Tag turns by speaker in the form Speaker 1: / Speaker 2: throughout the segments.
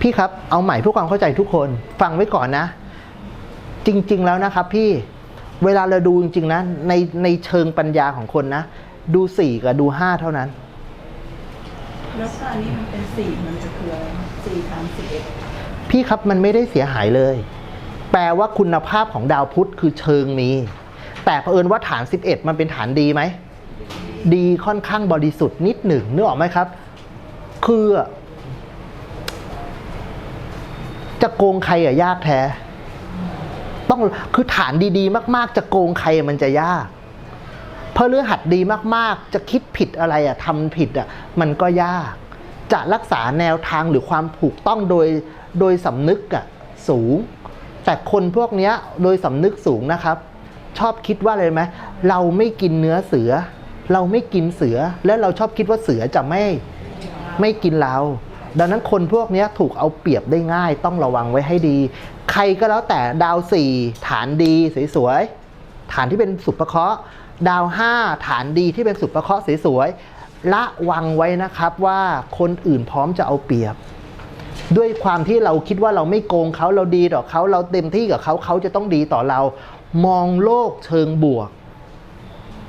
Speaker 1: พี่ครับเอาใหม่เพื่อความเข้าใจทุกคน ฟังไว้ก่อนนะ จริง ๆ แล้วนะครับ พี่เวลาเราดูจริงๆนะในในเชิงปัญญาของคนนะ ดูสี่กับดูห้าเท่านั้น
Speaker 2: แล้วถ้าอันนี้มันเป็นสี่มันจะคืออะไรสี่ฐานสิบเอ็ด
Speaker 1: พี่ครับมันไม่ได้เสียหายเลย แปลว่าคุณภาพของดาวพุธคือเชิงมีแต่เผอิญว่าฐาน 11 มันเป็นฐานดีไหม ดีค่อนข้างบริสุทธิ์นิดหนึ่งนึกออกไหมครับ คือ จะโกงใครอะยากแท้ ต้องคือฐานดีๆ มาก ๆ จะโกงใครมันจะยากเพราะเรื่องหัดดีมากๆ จะคิดผิดอะไรอะทำผิดอะมันก็ยาก จะรักษาแนวทางหรือความถูกต้องโดยโดยสำนึกอะสูง แต่คนพวกเนี้ยโดยสำนึกสูงนะครับ ชอบคิดว่าอะไรไหมเราไม่กินเนื้อเสือ เราไม่กินเสือ และเราชอบคิดว่าเสือจะไม่ไม่กินเรา ดังนั้นคนพวกนี้ถูกเอาเปรียบได้ง่ายต้องระวังไว้ให้ดี ใครก็แล้วแต่ดาวสี่ฐานดีสวยๆฐานที่เป็นสุภเคราะห์ดาวห้าฐานดีที่เป็นสุภเคราะห์สวยๆละวังไว้นะครับว่าคนอื่นพร้อมจะเอาเปรียบ ด้วยความที่เราคิดว่าเราไม่โกงเขาเราดีต่อเขาเราเต็มที่กับเขาเขาจะต้องดีต่อเรา มองโลกเชิงบวก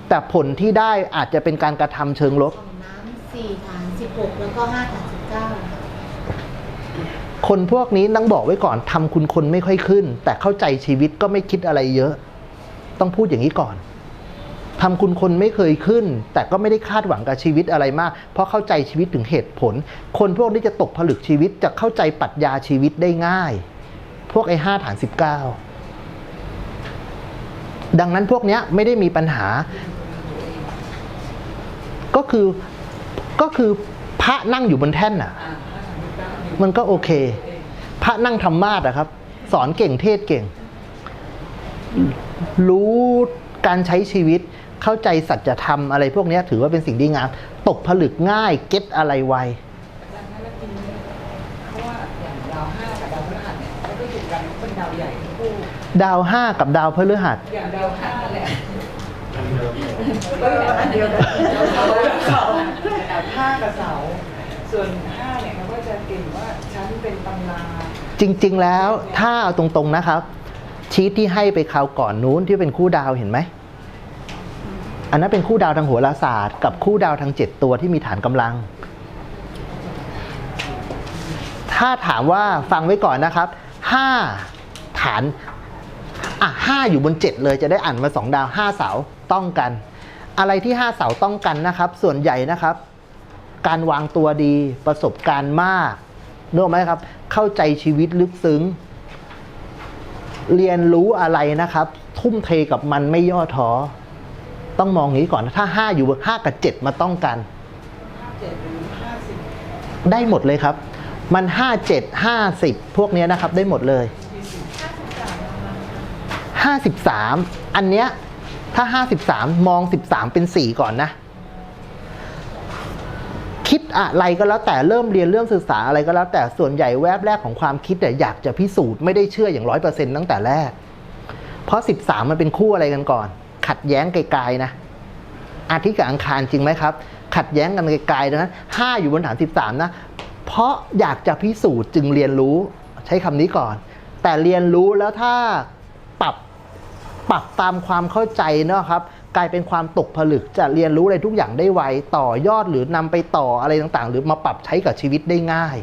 Speaker 1: แต่ผลที่ได้อาจจะเป็นการกระทำเชิงลบ
Speaker 3: ของน้ำสี่ฐานสิบหกแล้วก็ห้าฐานสิบเก้า
Speaker 1: คนพวกนี้ต้องบอกไว้ก่อนทำคุณคนไม่ค่อยขึ้น แต่เข้าใจชีวิตก็ไม่คิดอะไรเยอะ ต้องพูดอย่างนี้ก่อนทำคุณคนไม่เคยขึ้น แต่ก็ไม่ได้คาดหวังกับชีวิตอะไรมาก เพราะเข้าใจชีวิตถึงเหตุผล คนพวกนี้จะตกผลึกชีวิตจะเข้าใจปรัชญาชีวิตได้ง่าย พวกไอ้ห้าฐานสิบเก้าดังนั้นพวกเนี้ยไม่ได้มีปัญหา ก็คือก็คือพระนั่งอยู่บนแท่นน่ะ มันก็โอเค พระนั่งธรรมาสอะครับ สอนเก่งเทศเก่ง รู้การใช้ชีวิตเข้าใจสัจธรรมอะไรพวกนี้ถือว่าเป็นสิ่งดีงาม ตกผลึกง่ายเก็ตอะไรไว
Speaker 2: ดาวห้ากับดาวพฤหัสเนี่ยมันก็อยู่กันเป็นดาวใหญ่ทั้งคู่
Speaker 1: ดาวห้ากับดาวพฤหัส
Speaker 2: อย่างดาวห้าแหละอันเดียวกันดาวเสาดาวห้ากับเสาส่วนห ก่งว่าฉันเป็นตำรา
Speaker 1: จริง ๆ แล้วถ้าเอาตรงๆนะครับ ชีตที่ให้ไปคราวก่อนนู้นที่เป็นคู่ดาวเห็นไหม อันนั้นเป็นคู่ดาวทางโหราศาสตร์ กับคู่ดาวทางเจ็ดตัวที่มีฐานกำลัง ถ้าถามว่าฟังไว้ก่อนนะครับห้าฐานอะห้าอยู่บนเจ็ดเลยจะได้อ่านมาสองดาวห้าเสาต้องกัน อะไรที่ห้าเสาต้องกันนะครับ ส่วนใหญ่นะครับ การวางตัวดีประสบการณ์มากนึกไหมครับ เข้าใจชีวิตลึกซึ้ง เรียนรู้อะไรนะครับ ทุ่มเทกับมันไม่ย่อท้อต้องมองอย่างนี้ก่อนถ้าห้าอยู่บนห้ากับเจ็ดมาต้องกัน
Speaker 2: ห้าเจ็ดหรือห้าสิบ
Speaker 1: ได้หมดเลยครับ มันห้าเจ็ดห้าสิบพวกนี้นะครับ ได้หมดเลยห้าสิบสามอันเนี้ยถ้าห้าสิบสามมองสิบสามเป็นสี่ก่อนนะ คิดอะไรก็แล้วแต่เริ่มเรียนเรื่องศึกษาอะไรก็แล้วแต่ส่วนใหญ่แวบแรกของความคิดเนี่ยอยากจะพิสูจน์ไม่ได้เชื่ออย่างร้อยเปอร์เซ็นต์ตั้งแต่แรก เพราะสิบสามมันเป็นคู่อะไรกันก่อน ขัดแย้งไกลๆนะ อาทิตย์กับอังคารจริงไหมครับ ขัดแย้งกันไกลๆดังนั้นห้าอยู่บนฐานสิบสามนะ เพราะอยากจะพิสูจน์จึงเรียนรู้ใช้คำนี้ก่อน แต่เรียนรู้แล้วถ้าปรับปรับตามความเข้าใจเนาะครับ กลายเป็นความตกผลึกจะเรียนรู้อะไรทุกอย่างได้ไวต่อยอดหรือนำไปต่ออะไรต่างๆ หรือมาปรับใช้กับชีวิตได้ง่าย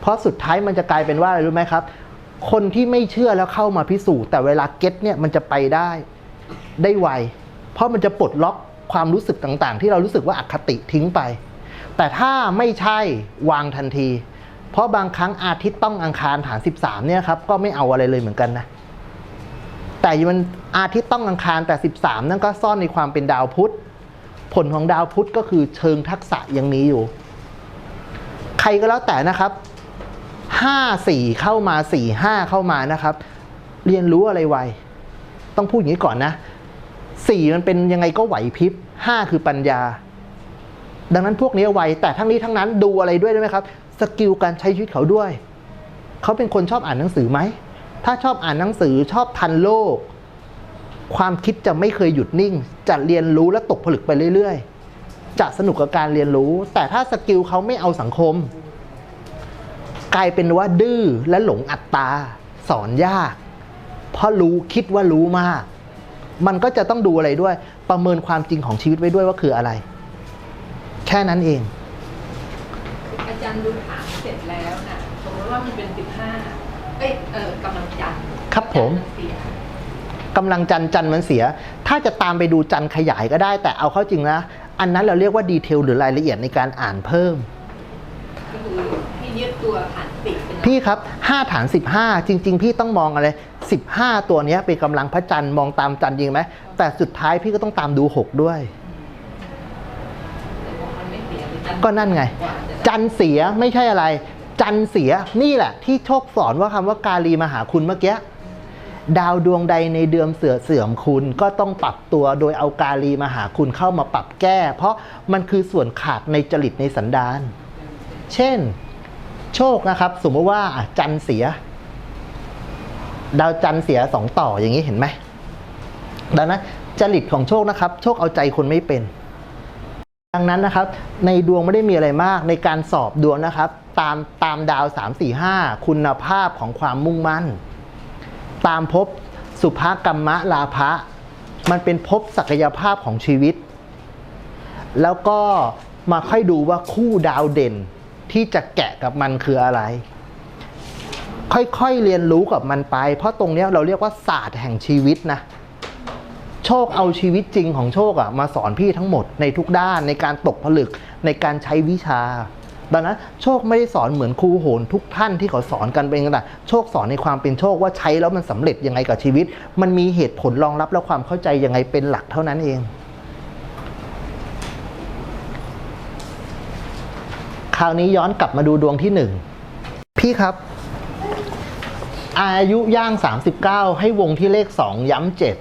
Speaker 1: เพราะสุดท้ายมันจะกลายเป็นว่าอะไรรู้ไหมครับ คนที่ไม่เชื่อแล้วเข้ามาพิสูจน์แต่เวลาเก็ตเนี่ยมันจะไปได้ได้ไว เพราะมันจะปลดล็อกความรู้สึกต่างๆ ที่เรารู้สึกว่าอคติทิ้งไป แต่ถ้าไม่ใช่วางทันที เพราะบางครั้งอาทิตย์ต้องอังคารฐาน 13เนี่ยครับก็ไม่เอาอะไรเลยเหมือนกันนะ แต่มันอาทิตย์ต้องอังคารแต่ 13 นั่นก็ซ่อนในความเป็นดาวพุธ ผลของดาวพุธก็คือเชิงทักษะยังมีอยู่ ใครก็แล้วแต่นะครับ 5 4 เข้ามา 4 5 เข้ามานะครับ เรียนรู้อะไรไว ต้องพูดอย่างนี้ก่อนนะ 4 มันเป็นยังไงก็ไหวพริบ 5 คือปัญญา ดังนั้นพวกนี้ไว แต่ทั้งนี้ทั้งนั้นดูอะไรด้วยได้ไหมครับ สกิลการใช้ชีวิตเขาด้วย เขาเป็นคนชอบอ่านหนังสือไหม ถ้าชอบอ่านหนังสือชอบทันโลก ความคิดจะไม่เคยหยุดนิ่ง จะเรียนรู้และตกผลึกไปเรื่อยๆ จะสนุกกับการเรียนรู้ แต่ถ้าสกิลเขาไม่เอาสังคม กลายเป็นว่าดื้อและหลงอัตตา สอนยาก เพราะรู้คิดว่ารู้มาก มันก็จะต้องดูอะไรด้วย ประเมินความจริงของชีวิตไว้ด้วยว่าคืออะไร แค่นั้นเอง
Speaker 4: อาจารย์ดูฐานเสร็จแล้วนะสมมติว่ามันเป็นสิบห้า เอ้ยเออกำลังจันทร์
Speaker 1: ครับผม
Speaker 4: จันทร์เสีย
Speaker 1: กำลังจันทร์จันทร์มันเสีย ถ้าจะตามไปดูจันทร์ขยายก็ได้ แต่เอาเข้าจริงนะ อันนั้นเราเรียกว่าดีเทลหรือรายละเอียดในการอ่านเพิ่ม
Speaker 4: ก็คือให้ยึดตัวฐานสิบเป็นหลัก
Speaker 1: พี่ครับ 5 ฐาน 15 จริง ๆ พี่ต้องมองอะไร 15 ตัวเนี้ยเป็นกำลังพระจันทร์มองตามจันทร์จริงไหม แต่สุดท้ายพี่ก็ต้องตามดู 6 ด้วย
Speaker 4: แต่ว่ามันไม่เสียหรือจันทร์
Speaker 1: ก็นั่นไง
Speaker 4: กว่าจะ
Speaker 1: จันทร์เสียไม่ใช่อะไร จันเสียนี่แหละ ที่โชคสอนว่าคำว่ากาลีมาหาคุณเมื่อกี้ดาวดวงใดในเดือนเสือเสื่อมคุณก็ต้องปรับตัวโดยเอากาลีมาหาคุณเข้ามาปรับแก้ เพราะมันคือส่วนขาดในจริตในสันดาน เช่น โชคนะครับ สมมติว่าจันเสีย ดาวจันเสียสองต่ออย่างนี้เห็นไหมดังนั้นจริตของโชคนะครับ โชคเอาใจคนไม่เป็น ดังนั้นนะครับในดวงไม่ได้มีอะไรมากในการสอบดวงนะครับ ตามตามดาว 3 4 5 คุณภาพของความมุ่งมั่น ตามภพสุภกรรมะลาภะมันเป็นภพศักยภาพของชีวิต แล้วก็มาค่อยดูว่าคู่ดาวเด่นที่จะแกะกับมันคืออะไร ค่อยๆเรียนรู้กับมันไป เพราะตรงนี้เราเรียกว่าศาสตร์แห่งชีวิตนะ โชคเอาชีวิตจริงของโชคอะมาสอนพี่ทั้งหมดในทุกด้านในการตกผลึกในการใช้วิชา ดังนั้นโชคไม่ได้สอนเหมือนครูโหนทุกท่านที่เขาสอนกันเป็นกันดาษโชคสอนในความเป็นโชคว่าใช้แล้วมันสำเร็จยังไงกับชีวิต มันมีเหตุผลรองรับและความเข้าใจยังไงเป็นหลักเท่านั้นเอง คราวนี้ย้อนกลับมาดูดวงที่หนึ่งพี่ครับ อายุย่าง 39 ให้วงที่เลข 2 ย้ำเจ็ด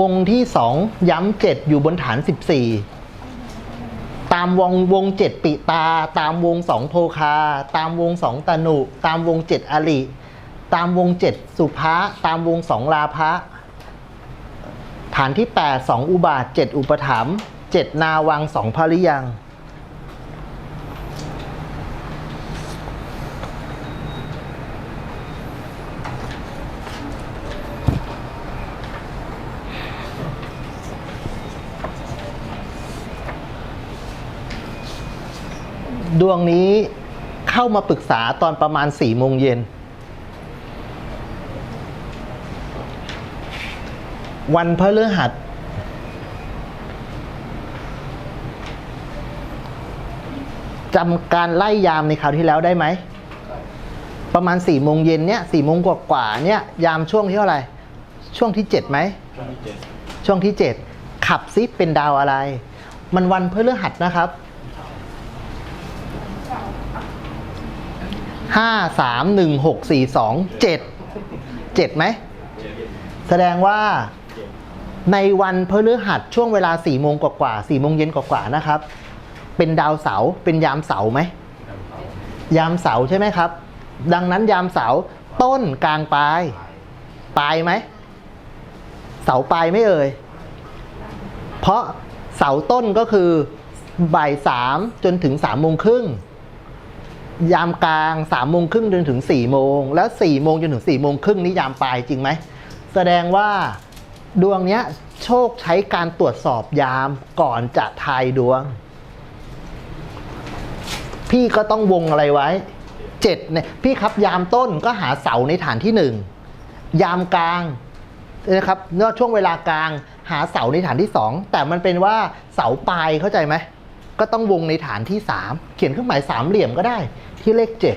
Speaker 1: วงที่สองย้ำเจ็ดอยู่บนฐานสิบสี่ตามวงวงเจ็ดปิตา ตามวงสองโพคา ตามวงสองตนุ ตามวงเจ็ดอลิตามวงเจ็ดสุภะตามวงสองลาภะฐานที่แปดสองอุบาทเจ็ดอุปถัมภ์เจ็ดนาวังสองพริยัง ดวงนี้เข้ามาปรึกษาตอนประมาณสี่โมงเย็น วันพฤหัสจำการไล่ยามในคราวที่แล้วได้ไหม ประมาณสี่โมงเย็นเนี่ยสี่โมงกว่าๆเนี่ยยามช่วงที่เท่าไหร่ ช่วงที่เจ็ดไหม ช่วงที่เจ็ดขับซิเป็นดาวอะไร มันวันพฤหัสนะครับ ห้าสามหนึ่งหกสี่สองเจ็ดเจ็ดไหม แสดงว่าในวันพฤหัสช่วงเวลาสี่โมงกว่าๆสี่โมงเย็นกว่าๆนะครับ เป็นดาวเสาร์เป็นยามเสาร์ไหม ยามเสาร์ใช่ไหมครับ ดังนั้นยามเสาร์ต้นกลางปลายปลายไหม เสาปลายไม่เอ่ย เพราะเสาต้นก็คือบ่ายสามจนถึงสามโมงครึ่ง ยามกลางสามโมงครึ่งจนถึงสี่โมงแล้วสี่โมงจนถึงสี่โมงครึ่งนี่ยามปลายจริงไหม แสดงว่าดวงเนี้ยโชคใช้การตรวจสอบยามก่อนจะทายดวง พี่ก็ต้องวงอะไรไว้เจ็ดเนี่ยพี่ครับยามต้นก็หาเสาในฐานที่หนึ่งยามกลางนะครับเมื่อช่วงเวลากลางหาเสาในฐานที่สองแต่มันเป็นว่าเสาปลายเข้าใจไหม ก็ต้องวงในฐานที่สามเขียนเครื่องหมายสามเหลี่ยมก็ได้ ที่เลขเจ็ด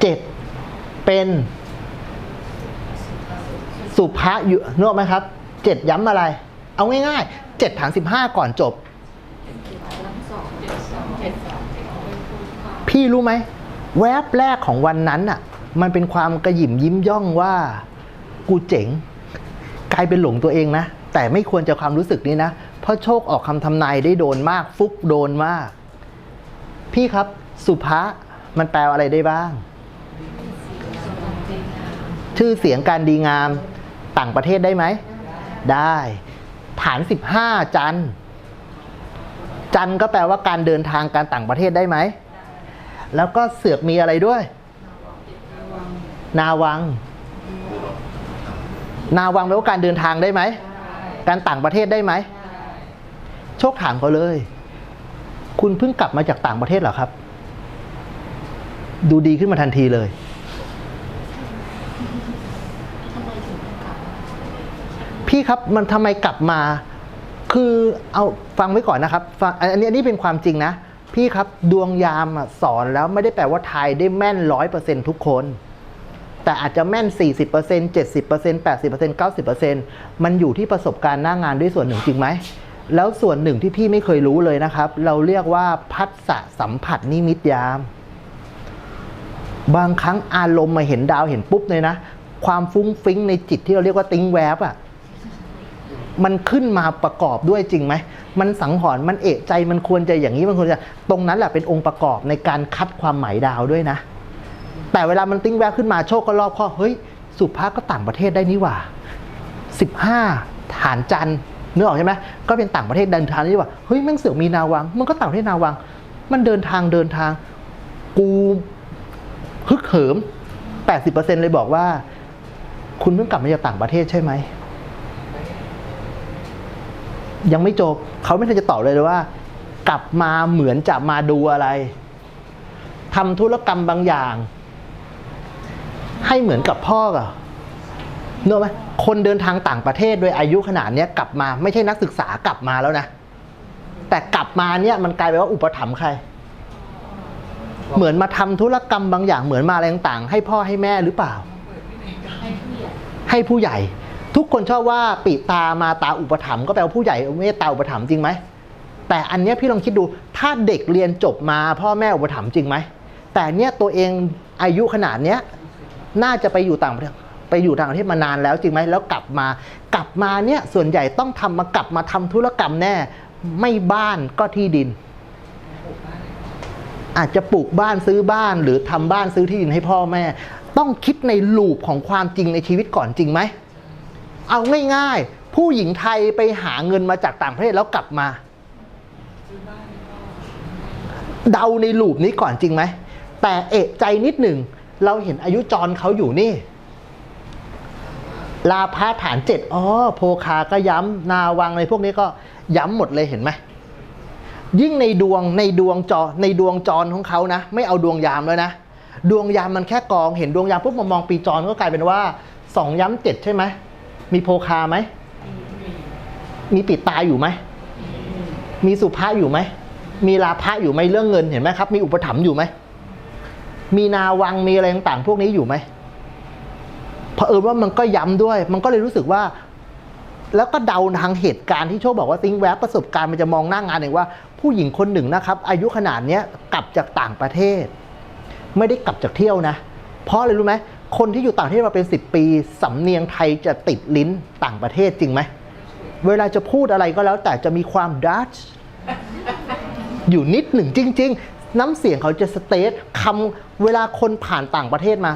Speaker 1: เจ็ดเป็นสุภะอยู่นึกออกไหมครับเจ็ดย้ำอะไร เอาง่ายๆเจ็ดฐานสิบห้าก่อนจบ พี่รู้ไหม แวบแรกของวันนั้นน่ะ มันเป็นความกระหยิมยิ้มย่องว่ากูเจ๋ง กลายเป็นหลงตัวเองนะ แต่ไม่ควรจะความรู้สึกนี้นะ ราะโชคออกคำทำนายได้โดนมาก ฟุกโดนมาก พี่ครับ สุภะมันแปลอะไรได้บ้าง ชื่อเสียงการดีงามต่างประเทศได้ไหม ได้ ฐาน 15 จันทร์จันทร์ก็แปลว่าการเดินทางการต่างประเทศได้ไหม แล้วก็เสือกมีอะไรด้วย นาวัง นาวังแปลว่าการเดินทางได้ไหม การต่างประเทศได้ไหม โชคถามเขาเลย คุณเพิ่งกลับมาจากต่างประเทศเหรอครับ ดูดีขึ้นมาทันทีเลย พี่ครับมันทำไมกลับมา คือเอาฟังไว้ก่อนนะครับฟังอันนี้อันนี้เป็นความจริงนะ พี่ครับดวงยามสอนแล้วไม่ได้แปลว่าทายได้แม่นร้อยเปอร์เซ็นทุกคนแต่อาจจะแม่น 40% 70% 80% 90%มันอยู่ที่ประสบการณ์หน้างานด้วยส่วนหนึ่งจริงไหม แล้วส่วนหนึ่งที่พี่ไม่เคยรู้เลยนะครับ เราเรียกว่าพัสสะสัมผัสนิมิตยาม บางครั้งอารมณ์มาเห็นดาวเห็นปุ๊บเลยนะ ความฟุ้งฟิ้งในจิตที่เราเรียกว่าติ้งแวบอะมันขึ้นมาประกอบด้วยจริงไหม มันสังหรณ์มันเอะใจมันควรจะอย่างนี้มันควรจะ ตรงนั้นแหละเป็นองค์ประกอบในการคัดความหมายดาวด้วยนะ แต่เวลามันติ้งแวบขึ้นมาโชคก็รอบข้อเฮ้ย สุภาพก็ต่างประเทศได้นี่หว่า 15 ฐานจันทร์ นึกอออกใช่ไหมก็เป็นต่างประเทศเดินทางนี่ว่าเฮ้ยแม่งเสือกมีนาวัง มันก็ต่างประเทศนาวัง มันเดินทางเดินทาง กูฮึกเหิม 80%เลยบอกว่า คุณเพิ่งกลับมาจากต่างประเทศใช่ไหมยังไม่จบเขาไม่ทันจะตอบเลยเลยว่า กลับมาเหมือนจะมาดูอะไรทำธุรกรรมบางอย่าง ให้เหมือนกับพ่ออะ เนกอะไหมคนเดินทางต่างประเทศโดยอายุขนาดนี้กลับมาไม่ใช่นักศึกษากลับมาแล้วนะ แต่กลับมาเนี่ยมันกลายเป็นว่าอุปถัมภ์ใคร เหมือนมาทำธุรกรรมบางอย่างเหมือนมาอะไรต่างๆ ให้พ่อให้แม่หรือเปล่า
Speaker 3: ให้ผู้ใหญ่
Speaker 1: ทุกคนชอบว่าปีตามาตาอุปถัมภ์ก็แปลว่าผู้ใหญ่เมตตาอุปถัมภ์จริงไหมแต่อันนี้พี่ลองคิดดูถ้าเด็กเรียนจบมาพ่อแม่อุปถัมภ์จริงไหมแต่เนี้ยตัวเองอายุขนาดเนี้ยน่าจะไปอยู่ต่างประเทศ ไปอยู่ต่างประเทศมานานแล้วจริงไหมแล้วกลับมา กลับมาเนี่ยส่วนใหญ่ต้องทำมากลับมาทำธุรกรรมแน่ ไม่บ้านก็ที่ดิน อาจจะปลูกบ้านซื้อบ้านหรือทำบ้านซื้อที่ดินให้พ่อแม่ ต้องคิดในลูปของความจริงในชีวิตก่อนจริงไหมเอาง่ายๆ ผู้หญิงไทยไปหาเงินมาจากต่างประเทศแล้วกลับมา เดาในลูปนี้ก่อนจริงไหมแต่เอะใจนิดหนึ่งเราเห็นอายุจรเขาอยู่นี่ ลาพาฐานเจ็ดอ๋อโพคาก็ย้ำนาวังในพวกนี้ก็ย้ำหมดเลยเห็นไหมยิ่งในดวงในดวงจอในดวงจรของเขานะ ไม่เอาดวงยามแล้วนะ ดวงยามมันแค่กองเห็นดวงยามปุ๊บมามองปีจรก็กลายเป็นว่าสองย้ำเจ็ดใช่ไหมมีโพคาไหมมีปิดตาอยู่ไหมมีสุภาอยู่ไหมมีลาภะอยู่ไหมเรื่องเงินเห็นไหมครับ มีอุปถัมภ์อยู่ไหมมีนาวังมีอะไรต่างๆ พวกนี้อยู่ไหม เผอิญว่ามันก็ย้ำด้วย มันก็เลยรู้สึกว่า แล้วก็เดาทางเหตุการณ์ที่โชคบอกว่าซิงแวบประสบการณ์มันจะมองหน้างานเองว่า ผู้หญิงคนหนึ่งนะครับ อายุขนาดเนี้ยกลับจากต่างประเทศ ไม่ได้กลับจากเที่ยวนะ เพราะอะไรรู้ไหมคนที่อยู่ต่างประเทศมาเป็นสิบปี สำเนียงไทยจะติดลิ้นต่างประเทศจริงไหม เวลาจะพูดอะไรก็แล้วแต่จะมีความดัชอยู่นิดหนึ่งจริง ๆ น้ำเสียงเขาจะสเตทคำเวลาคนผ่านต่างประเทศมา